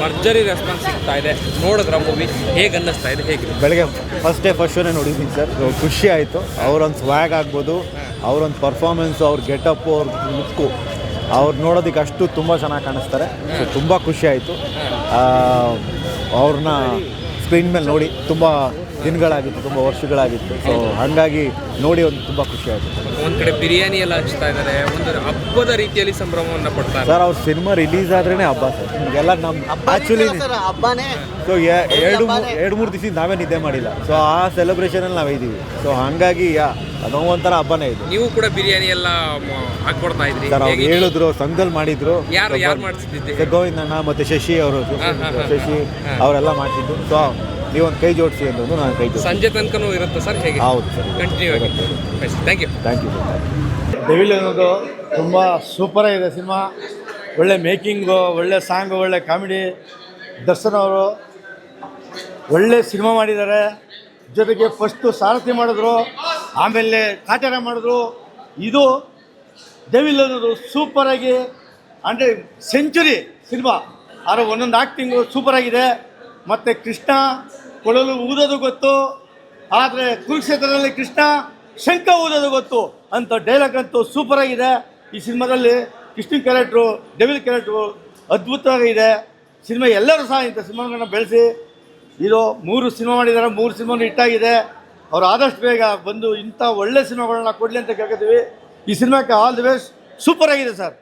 ಭರ್ಜರಿ ರೆಸ್ಪಾನ್ಸ್ ಸಿಗ್ತಾ ಇದೆ. ನೋಡಿದ್ರ ಮೂವಿ ಹೇಗೆ ಅನ್ನಿಸ್ತಾ ಇದೆ? ಹೇಗೆ ಬೆಳಗ್ಗೆ ಫಸ್ಟ್ ಡೇ ಫಸ್ಟ್ ಶೋನೇ ನೋಡಿದ್ದೀನಿ ಸರ್. ಖುಷಿ ಆಯಿತು. ಅವರೊಂದು ಸ್ವ್ಯಾಗ್ ಆಗ್ಬೋದು, ಅವರೊಂದು ಪರ್ಫಾರ್ಮೆನ್ಸು ಅವ್ರ ಗೆಟಪ್ಪು ಅವ್ರ ಲುಕ್ಕು ಅವ್ರು ನೋಡೋದಕ್ಕೆ ಅಷ್ಟು ತುಂಬ ಚೆನ್ನಾಗಿ ಕಾಣಿಸ್ತಾರೆ. ಸೊ ತುಂಬ ಖುಷಿ ಆಯಿತು. ಅವ್ರನ್ನ ಸ್ಕ್ರೀನ್ ಮೇಲೆ ನೋಡಿ ತುಂಬ ದಿನಗಳಾಗಿತ್ತು ತುಂಬ ವರ್ಷಗಳಾಗಿತ್ತು. ಸೊ ಹಾಗಾಗಿ ನೋಡಿ ಒಂದು ತುಂಬ ಖುಷಿ ಆಯಿತು. ಒಂದು ಕಡೆ ಬಿರಿಯಾನಿ ಎಲ್ಲ ಹಂಚ್ತಾ ಇದ್ದಾರೆ ಒಂದು ಹಬ್ಬದ ರೀತಿಯಲ್ಲಿ ಸಂಭ್ರಮವನ್ನು ಪಡ್ತಾರೆ. ಸರ್ ಅವ್ರ ಸಿನಿಮಾ ರಿಲೀಸ್ ಆದ್ರೇ ಹಬ್ಬ ಸರ್ ಎಲ್ಲ ನಮ್ಮ ಆ್ಯಕ್ಚುಲಿ ಹಬ್ಬನೇ. ಸೊ ಎರಡು ಎರಡು ಮೂರು ದಿವಸ ನಾವೇ ನಿದ್ದೆ ಮಾಡಿಲ್ಲ. ಸೊ ಆ ಸೆಲೆಬ್ರೇಷನಲ್ಲಿ ನಾವು ಇದ್ದೀವಿ. ಸೊ ಹಾಗಾಗಿ ಯಾ ಅದೋ ಒಂಥರ ಹಬ್ಬನೇ ಇದು. ನೀವು ಕೂಡ ಬಿರಿಯಾನಿ ಎಲ್ಲ ಮ- ಹಾಕ್ಕೊಡ್ತಾ ಇದ್ರಿ. ಸರ್ ಅವ್ರು ಹೇಗೆ? ಹೇಳಿದ್ರು ಸಂಘದಲ್ಲಿ ಮಾಡಿದ್ರು. ಯಾರು ಯಾರು ಮಾಡಿಸ್ತಿದ್ದೆ ಗೋವಿಂದಣ್ಣ ಮತ್ತು ಶಶಿ ಅವರು. ಶಶಿ ಅವರೆಲ್ಲ ಮಾಡ್ತಿದ್ದು ಸೊ ನೀವೊಂದು ಕೈ ಜೋಡಿಸಿ ಅಂತಂದು ನಾನು ಕೈ ಜೋಡಿಸಿ. ಸಂಜೆ ತನಕನೂ ಇರುತ್ತೆ ಸರ್ ಹೇಗೆ? ಹೌದು ಸರ್. ಕಂಟಿನ್ಯೂ ಆಗಿ. Thank you thank you sir Devil ಅನ್ನೋದು ತುಂಬ ಸೂಪರಾಗಿದೆ ಸಿನಿಮಾ. ಒಳ್ಳೆ ಮೇಕಿಂಗು ಒಳ್ಳೆ ಸಾಂಗು ಒಳ್ಳೆ ಕಾಮಿಡಿ. ದರ್ಶನ್ ಅವರು ಒಳ್ಳೆ ಸಿನಿಮಾ ಮಾಡಿದ್ದಾರೆ. ಜೊತೆಗೆ ಫಸ್ಟು ಸಾರಥಿ ಮಾಡಿದ್ರು. ಆಮೇಲೆ ಕಾಚಾರ ಮಾಡಿದ್ರು. ಇದು ದೇವಿಲ್ ಅನ್ನೋದು ಸೂಪರಾಗಿ ಅಂದರೆ ಸೆಂಚುರಿ ಸಿನಿಮಾ. ಆದರೆ ಒಂದೊಂದು ಆ್ಯಕ್ಟಿಂಗು ಸೂಪರಾಗಿದೆ ಮತ್ತು ಕೃಷ್ಣ ಕೊಳಲು ಊದೋದು ಗೊತ್ತು. ಆದರೆ ಕುರುಕ್ಷೇತ್ರದಲ್ಲಿ ಕೃಷ್ಣ ಶಂಕ ಊದೋದು ಗೊತ್ತು ಅಂತ ಡೈಲಾಗ್ ಅಂತೂ ಸೂಪರಾಗಿದೆ ಈ ಸಿನಿಮಾದಲ್ಲಿ ಕೃಷ್ಣ ಕ್ಯಾರೆಕ್ಟ್ರು ಡೆವಿಲ್ ಕ್ಯಾರೆಕ್ಟ್ರು ಅದ್ಭುತವಾಗಿದೆ ಸಿನಿಮಾ ಎಲ್ಲರೂ ಸಹ ಇಂಥ ಸಿನಿಮಾಗಳನ್ನ ಬೆಳೆಸಿ. ಇದು ಮೂರು ಸಿನಿಮಾ ಮಾಡಿದ್ದಾರೆ, ಮೂರು ಸಿನಿಮಾನು ಹಿಟ್ಟಾಗಿದೆ ಅವ್ರು ಆದಷ್ಟು ಬೇಗ ಬಂದು ಇಂಥ ಒಳ್ಳೆ ಸಿನಿಮಾಗಳನ್ನ ಕೊಡಲಿ ಅಂತ ಕೇಳ್ಕೊತೀವಿ. ಈ ಸಿನಿಮಾಕ್ಕೆ ಆಲ್ ದಿ ಬೆಸ್ಟ್ ಸೂಪರ್ ಆಗಿದೆ ಸರ್.